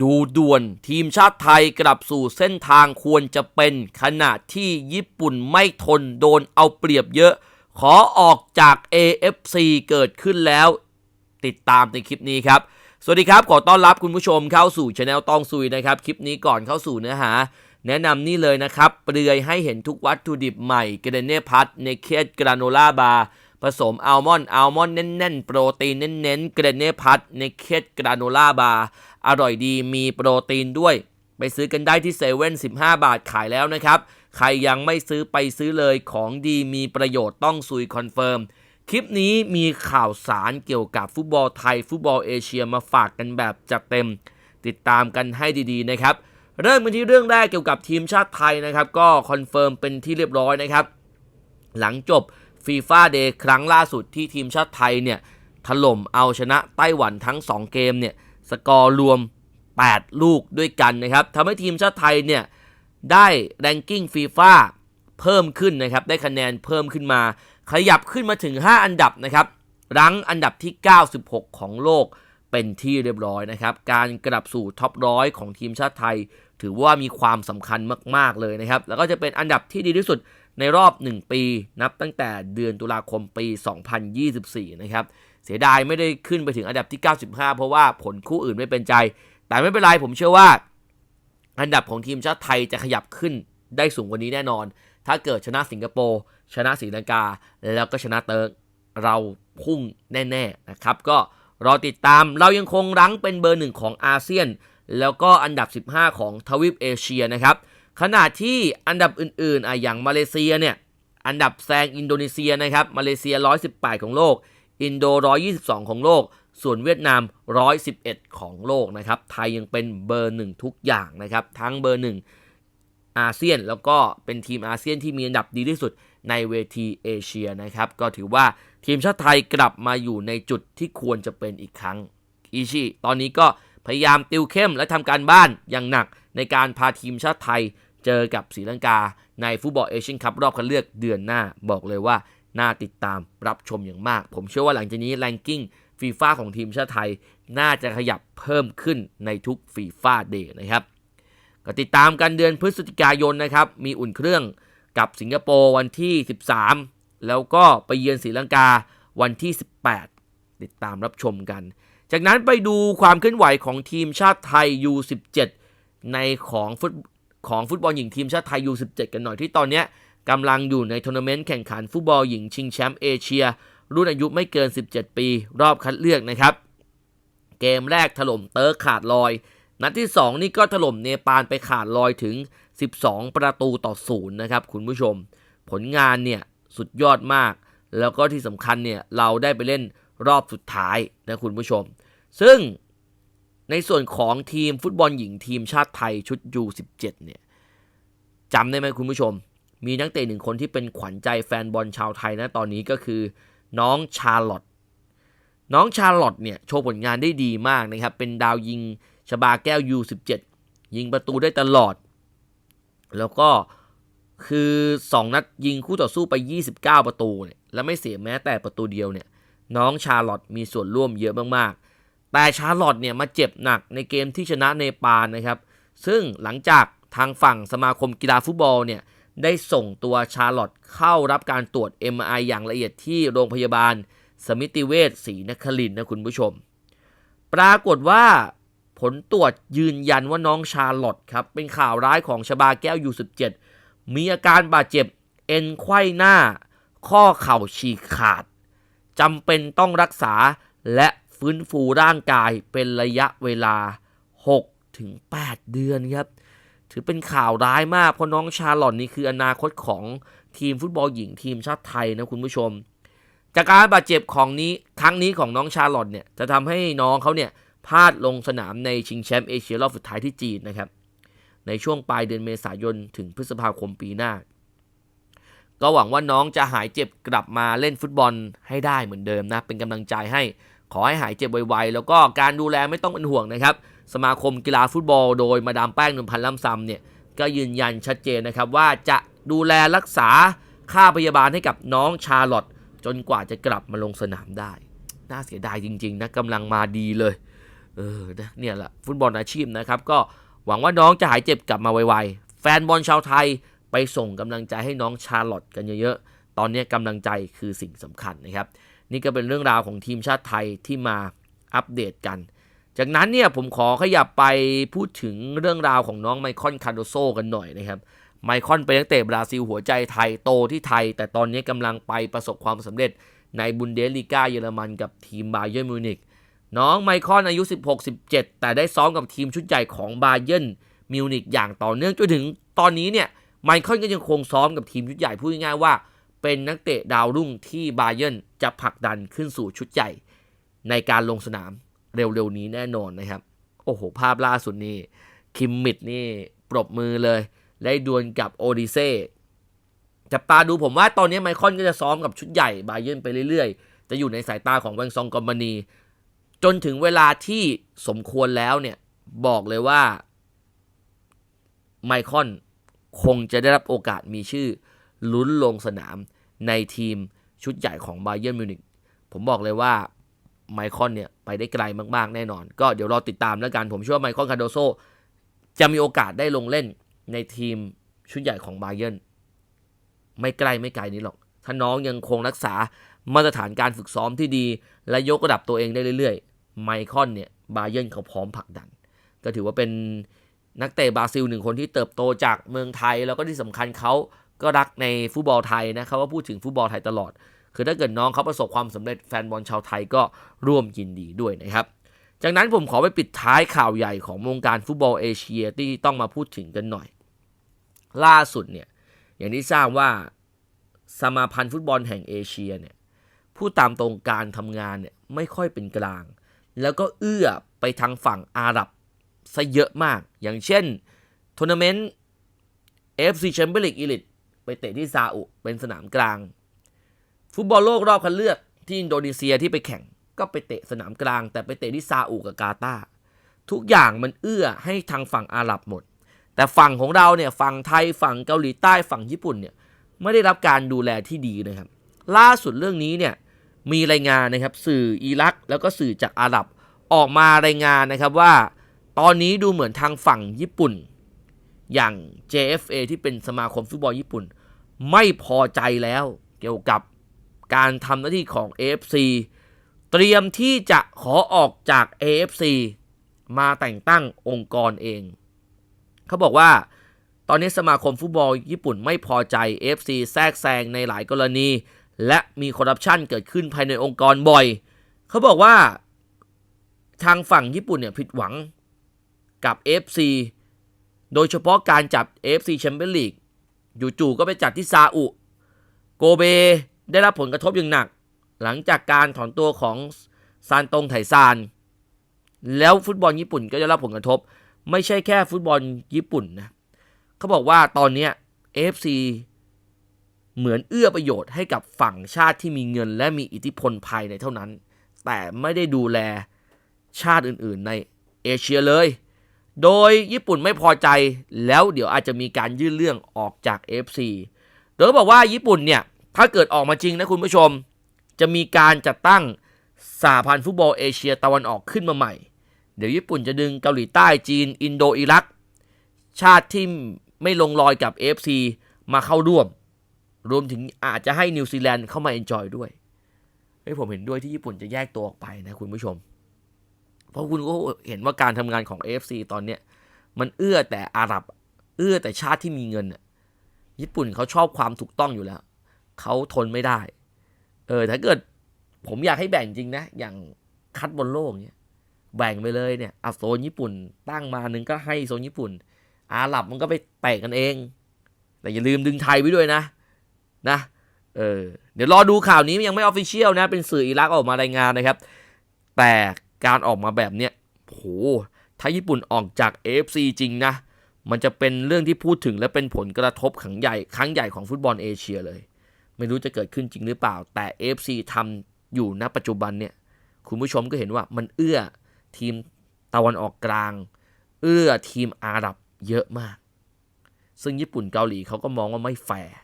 ดูด่วนทีมชาติไทยกลับสู่เส้นทางควรจะเป็นขณะที่ญี่ปุ่นไม่ทนโดนเอาเปรียบเยอะ ขอออกจาก AFC เกิดขึ้นแล้ว ติดตามในคลิปนี้ครับ สวัสดีครับ ขอต้อนรับคุณผู้ชมเข้าสู่ช anel ตองซุยนะครับ คลิปนี้ก่อนเข้าสู่เนื้อหา แนะนำนี่เลยนะครับ เปลือยให้เห็นทุกวัตถุดิบใหม่เกรเน่พัทในเคสกราโนล่าบาร์ผสมอัลมอนด์อัลมอนด์แน่นๆ โปรตีนเน้นๆเกรเน่พัทในเคสกราโนล่าบาร์ อร่อยดีมีโปรตีนด้วย ไปซื้อกันได้ที่เซเว่น15 บาทขายแล้วนะครับ ใครยังไม่ซื้อไปซื้อเลยของดีมีประโยชน์ต้องซุยคอนเฟิร์มคลิปนี้มีข่าวสารเกี่ยวกับฟุตบอลไทย ฟุตบอลเอเชียมาฝากกันแบบจัดเต็ม ติดตามกันให้ดีๆนะครับ เริ่มกันที่เรื่องแรกเกี่ยวกับทีมชาติไทยนะครับ ก็คอนเฟิร์มเป็นที่เรียบร้อยนะครับ หลังจบฟีฟ่าเดย์ครั้งล่าสุดที่ทีมชาติไทยเนี่ยถล่มเอาชนะไต้หวันทั้ง 2 เกมเนี่ย สกอร์รวม 8 ลูกด้วยกันนะครับทำให้ทีมชาติไทยเนี่ยได้แรงกิ้งฟีฟ่าเพิ่มขึ้นนะครับ ได้คะแนนเพิ่มขึ้นมา ขยับขึ้นมาถึง 5 อันดับนะครับ รั้งอันดับที่ 96 ของโลกเป็นที่เรียบร้อยนะครับ การกลับสู่ท็อปร้อยของทีมชาติไทย ถือว่ามีความสำคัญมาก ๆ เลยนะครับ แล้วก็จะเป็นอันดับที่ดีที่สุดในรอบ 1 ปี นับตั้งแต่เดือนตุลาคมปี 2024 นะครับ เสียดายไม่ได้ขึ้นไปถึงอันดับที่ 95 เพราะว่าผลคู่อื่นไม่เป็นใจ แต่ไม่เป็นไรผมเชื่อว่า อันดับของทีมชาติไทยจะขยับขึ้นได้สูงกว่านี้แน่นอน ถ้าเกิดชนะสิงคโปร์ชนะศรีลังกา แล้วก็ชนะเติร์กเราพุ่งแน่ๆนะครับ ก็รอติดตามเรายังคงรั้งเป็นเบอร์หนึ่งของอาเซียน แล้วก็อันดับ 15 ของทวีปเอเชียนะครับขณะที่อันดับอื่นๆอะอย่างมาเลเซียเนี่ยอันดับแซงอินโดนีเซียนะครับมาเลเซีย 118 ของโลก อินโด 122 ของโลก ส่วนเวียดนาม 111 ของโลกนะครับ ไทยยังเป็นเบอร์หนึ่งทุกอย่างนะครับ ทั้งเบอร์หนึ่งอาเซียน แล้วก็เป็นทีมอาเซียนที่มีอันดับดีที่สุดในเวทีเอเชียนะครับ ก็ถือว่าทีมชาติไทยกลับมาอยู่ในจุดที่ควรจะเป็นอีกครั้ง อิชิ ตอนนี้ก็พยายามติวเข้มและทำการบ้านอย่างหนักในการพาทีมชาติไทยเจอกับศรีลังกาในฟุตบอลเอเชียนคัพรอบคัดเลือกเดือนหน้าบอกเลยว่า น่าติดตามรับชมอย่างมาก ผมเชื่อว่าหลังจากนี้แรงกิ้งฟีฟ่าของทีมชาติไทย น่าจะขยับเพิ่มขึ้นในทุกฟีฟ่าเดย์นะครับก็ติดตามกันเดือนพฤศจิกายนนะครับ มีอุ่นเครื่องกับสิงคโปร์วันที่ 13 แล้วก็ไปเยือนศรีลังกาวันที่ 18 ติดตามรับชมกัน จากนั้นไปดูความเคลื่อนไหวของทีมชาติไทย U17 ในของฟุตของฟุตบอลหญิงทีมชาติไทย U17 กันหน่อยที่ตอนนี้ กำลังอยู่ในทัวร์นาเมนต์แข่งขันฟุตบอลหญิงชิงแชมป์เอเชีย รุ่นอายุไม่เกิน 17 ปี รอบคัดเลือกนะครับ เกมแรกถล่มเติร์กขาดลอย นัดที่ 2 นี่ก็ถล่มเนปาลไปขาดลอยถึง 12 ประตูต่อศูนย์นะครับคุณผู้ชม ผลงานเนี่ยสุดยอดมาก แล้วก็ที่สำคัญเนี่ยเราได้ไปเล่นรอบสุดท้ายนะคุณผู้ชม ซึ่งในส่วนของทีมฟุตบอลหญิงทีมชาติไทยชุด U17 เนี่ยจำได้ไหมคุณผู้ชม มีนักเตะหนึ่งคนที่เป็นขวัญใจแฟนบอลชาวไทยนะตอนนี้ก็คือ น้องชาร์ลอตน้องชาร์ลอตเนี่ยโชว์ผลงานได้ดีมากนะครับ เป็นดาวยิงชบาแก้ว U17 ยิงประตูได้ตลอด แล้วก็คือ 2 นัดยิงคู่ต่อสู้ไป 29 ประตูเนี่ยและไม่เสียแม้แต่ประตูเดียวเนี่ยน้องชาร์ลอตมีส่วนร่วมเยอะมากๆ แต่ชาร์ลอตเนี่ยมาเจ็บหนักในเกมที่ชนะเนปาลนะครับ ซึ่งหลังจากทางฝั่งสมาคมกีฬาฟุตบอลเนี่ย ได้ส่งตัวชาร์ลอตเข้ารับการตรวจ MRI อย่างละเอียดที่โรงพยาบาล สมิติเวชศรีนครินนะคุณผู้ชม ปรากฏว่าผลตรวจยืนยันว่าน้องชาร์ลอตครับ เป็นข่าวร้ายของชบาแก้วยู17 มีอาการบาดเจ็บเอ็นไขว้หน้า ข้อเข่าฉีกขาดจำเป็นต้องรักษาและฟื้นฟูร่างกายเป็นระยะเวลา 6-8 เดือนครับ ถือเป็นข่าวร้ายมากเพราะน้องชาร์ลอตนี่คืออนาคตของทีมฟุตบอลหญิงทีมชาติไทยนะคุณผู้ชม จากการบาดเจ็บของนี้ครั้งนี้ของน้องชาร์ลอตเนี่ยจะทำให้น้องเขาเนี่ยพลาดลงสนามในชิงแชมป์เอเชียรอบสุดท้ายที่จีนนะครับ ในช่วงปลายเดือนเมษายนถึงพฤษภาคมปีหน้า ก็หวังว่าน้องจะหายเจ็บกลับมาเล่นฟุตบอลให้ได้เหมือนเดิมนะ เป็นกำลังใจให้ขอให้หายเจ็บไวๆแล้วก็การดูแลไม่ต้องเป็นห่วงนะครับ สมาคมกีฬาฟุตบอลโดยมาดามแป้งนนพันธ์ล่ำซำเนี่ยก็ยืนยันชัดเจนนะครับว่าจะดูแลรักษาค่าพยาบาลให้กับน้องชาร์ลอตจนกว่าจะกลับมาลงสนามได้ น่าเสียดายจริง ๆ นะกำลังมาดีเลย เออนะเนี่ยแหละฟุตบอลอาชีพนะครับ ก็หวังว่าน้องจะหายเจ็บกลับมาไวๆ แฟนบอลชาวไทยไปส่งกำลังใจให้น้องชาร์ลอตกันเยอะๆ ตอนนี้กำลังใจคือสิ่งสำคัญนะครับ นี่ก็เป็นเรื่องราวของทีมชาติไทยที่มาอัปเดตกัน จากนั้นเนี่ยผมขอขยับไปพูดถึงเรื่องราวของน้องไมคอนคาร์โดโซกันหน่อยนะครับไมคอนเป็นนักเตะบราซิลหัวใจไทยโตที่ไทย แต่ตอนนี้กำลังไปประสบความสำเร็จในบุนเดสลีกาเยอรมันกับทีมบาเยิร์นมิวนิกน้องไมคอนอายุ 16-17 แต่ได้ซ้อมกับทีมชุดใหญ่ของบาเยิร์นมิวนิกอย่างต่อเนื่องจนถึงตอนนี้เนี่ยไมคอนก็ยังคงซ้อมกับทีมชุดใหญ่พูดง่ายๆว่า เป็นนักเตะดาวรุ่งที่บาเยิร์นจะผลักดันขึ้นสู่ชุดใหญ่ในการลงสนาม เร็วๆนี้แน่นอนนะครับ โอ้โห ภาพล่าสุดนี่คิมมิดนี่ปรบมือเลย ได้ดวลกับโอดิเซ่จับตาดูผมว่าตอนนี้ไมคอนก็จะซ้อมกับชุดใหญ่บาเยิร์นไปเรื่อยๆ จะอยู่ในสายตาของแวงซองกอมบานี จนถึงเวลาที่สมควรแล้วเนี่ย บอกเลยว่าไมคอนคงจะได้รับโอกาสมีชื่อลุ้นลงสนามในทีมชุดใหญ่ของบาเยิร์นมิวนิกผมบอกเลยว่า ไมคอนเนี่ยไปได้ไกลมากๆแน่นอน ก็เดี๋ยวรอติดตามแล้วกันผมเชื่อว่าไมคอนคาโดโซจะมีโอกาสได้ลงเล่นในทีมชุดใหญ่ของบาเยนไม่ไกลไม่ไกลนี้หรอก ถ้าน้องยังคงรักษามาตรฐานการฝึกซ้อมที่ดี และยกระดับตัวเองได้เรื่อยๆ ไมคอนเนี่ยบาเยนเขาพร้อมผลักดัน ก็ถือว่าเป็นนักเตะบราซิลหนึ่งคนที่เติบโตจากเมืองไทย แล้วก็ที่สำคัญเขาก็รักในฟุตบอลไทยนะเขาก็พูดถึงฟุตบอลไทยตลอด คือถ้าเกิดน้องเขาประสบความสำเร็จแฟนบอลชาวไทยก็ร่วมยินดีด้วยนะครับ จากนั้นผมขอไปปิดท้ายข่าวใหญ่ของวงการฟุตบอลเอเชียที่ต้องมาพูดถึงกันหน่อย ล่าสุดเนี่ยอย่างที่ทราบว่าสมาพันธ์ฟุตบอลแห่งเอเชียเนี่ยผู้ตามตรงการทำงานเนี่ยไม่ค่อยเป็นกลาง แล้วก็เอื้อไปทางฝั่งอาหรับซะเยอะมาก อย่างเช่นทัวร์นาเมนต์ FC Champions League Elite ไปเตะที่ซาอุเป็นสนามกลาง ฟุตบอลโลกรอบคัดเลือกที่อินโดนีเซียที่ไปแข่งก็ไปเตะสนามกลาง แต่ไปเตะที่ซาอุกับกาตาร์ทุกอย่างมันเอื้อให้ทางฝั่งอาหรับหมด แต่ฝั่งของเราเนี่ยฝั่งไทยฝั่งเกาหลีใต้ฝั่งญี่ปุ่นเนี่ยไม่ได้รับการดูแลที่ดีนะครับ ล่าสุดเรื่องนี้เนี่ยมีรายงานนะครับสื่ออิรัก แล้วก็สื่อจากอาหรับออกมารายงานนะครับว่า ตอนนี้ดูเหมือนทางฝั่งญี่ปุ่น อย่าง JFA ที่เป็นสมาคมฟุตบอลญี่ปุ่น ไม่พอใจแล้วเกี่ยวกับ การทำหน้าที่ของ AFC เตรียมที่จะขอออกจาก AFC มาแต่งตั้งองค์กรเอง เขาบอกว่า ตอนนี้สมาคมฟุตบอลญี่ปุ่นไม่พอใจ AFC แทรกแซงในหลายกรณี และมีคอร์รัปชันเกิดขึ้นภายในองค์กรบ่อย เขาบอกว่าทางฝั่งญี่ปุ่นเนี่ยผิดหวังกับ AFC โดยเฉพาะการจับ AFC Champions League จู่ก็ไปจัดที่ซาอุ โกเบ ได้รับผลกระทบอย่างหนัก หลังจากการถอนตัวของซานตงไถซาน แล้วฟุตบอลญี่ปุ่นก็ได้รับผลกระทบ ไม่ใช่แค่ฟุตบอลญี่ปุ่นนะเขาบอกว่าตอนนี้ AFC เหมือนเอื้อประโยชน์ให้กับฝั่งชาติที่มีเงิน และมีอิทธิพลภายในเท่านั้น แต่ไม่ได้ดูแลชาติอื่นๆ ในเอเชียเลย โดยญี่ปุ่นไม่พอใจแล้วเดี๋ยวอาจจะมีการยื่นเรื่องออกจาก FC โดยบอกว่าญี่ปุ่นเนี่ย ถ้าเกิดออกมาจริงนะคุณผู้ชม จะมีการจัดตั้งสหพันธ์ฟุตบอลเอเชียตะวันออกขึ้นมาใหม่ เดี๋ยวญี่ปุ่นจะดึงเกาหลีใต้จีน อินโดอิรัก ชาติที่ไม่ลงรอยกับ AFC มาเข้าร่วม รวมถึงอาจจะให้นิวซีแลนด์เข้ามาเอนจอยด้วยเฮ้ผมเห็นด้วยที่ญี่ปุ่นจะแยกตัวออกไปนะคุณผู้ชม เพราะคุณก็เห็นว่าการทำงานของ AFC ตอนเนี้ยมันเอื้อแต่อาหรับ เอื้อแต่ชาติที่มีเงิน ญี่ปุ่นเขาชอบความถูกต้องอยู่แล้ว เขาทนไม่ได้ เออ ถ้าเกิดผมอยากให้แบ่งจริงนะ อย่างคัดบนโลกเนี้ยแบ่งไปเลยเนี่ยอโซนญี่ปุ่น ตั้งมาหนึ่งก็ให้โซนญี่ปุ่น อาหรับมันก็ไปเตะกันเอง แต่อย่าลืมดึงไทยไว้ด้วยนะ นะ เออ เดี๋ยวรอดูข่าวนี้ยังไม่ออฟฟิเชียลนะ เป็นสื่ออิรักออกมารายงานนะครับ แต่การออกมาแบบเนี้ยโห ถ้าญี่ปุ่นออกจาก AFC จริงนะ มันจะเป็นเรื่องที่พูดถึงและเป็นผลกระทบครั้งใหญ่ครั้งใหญ่ของฟุตบอลเอเชียเลย ไม่รู้จะเกิดขึ้นจริงหรือเปล่า แต่ AFC ทำอยู่ณปัจจุบันเนี่ยคุณผู้ชมก็เห็นว่ามันเอื้อทีมตะวันออกกลาง เอื้อทีมอาหรับเยอะมาก ซึ่งญี่ปุ่นเกาหลีเขาก็มองว่าไม่แฟร์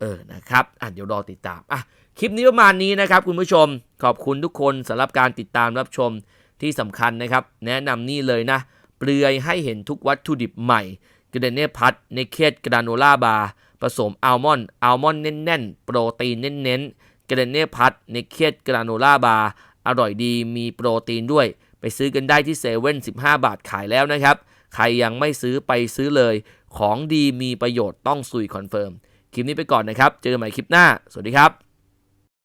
เออนะครับอะเดี๋ยวรอติดตามอะคลิปนี้ประมาณนี้นะครับ คุณผู้ชมขอบคุณทุกคนสำหรับการติดตามรับชมที่สำคัญนะครับ แนะนำนี่เลยนะ เปลือยให้เห็นทุกวัตถุดิบใหม่กรเดเน่พัทในเคดกราโนล่าบาร์ ผสมอัลมอนด์อัลมอนด์แน่นๆ โปรตีนเน้นๆกรเดเน่พัทในเคดกราโนล่าบาร์อร่อยดีมีโปรตีนด้วย ไปซื้อกันได้ที่เซเว่น15 บาทขายแล้วนะครับ ใครยังไม่ซื้อไปซื้อเลย ของดีมีประโยชน์ต้องซุยคอนเฟิร์ม คลิปนี้ไปก่อนนะครับ เจอกันใหม่คลิปหน้า สวัสดีครับ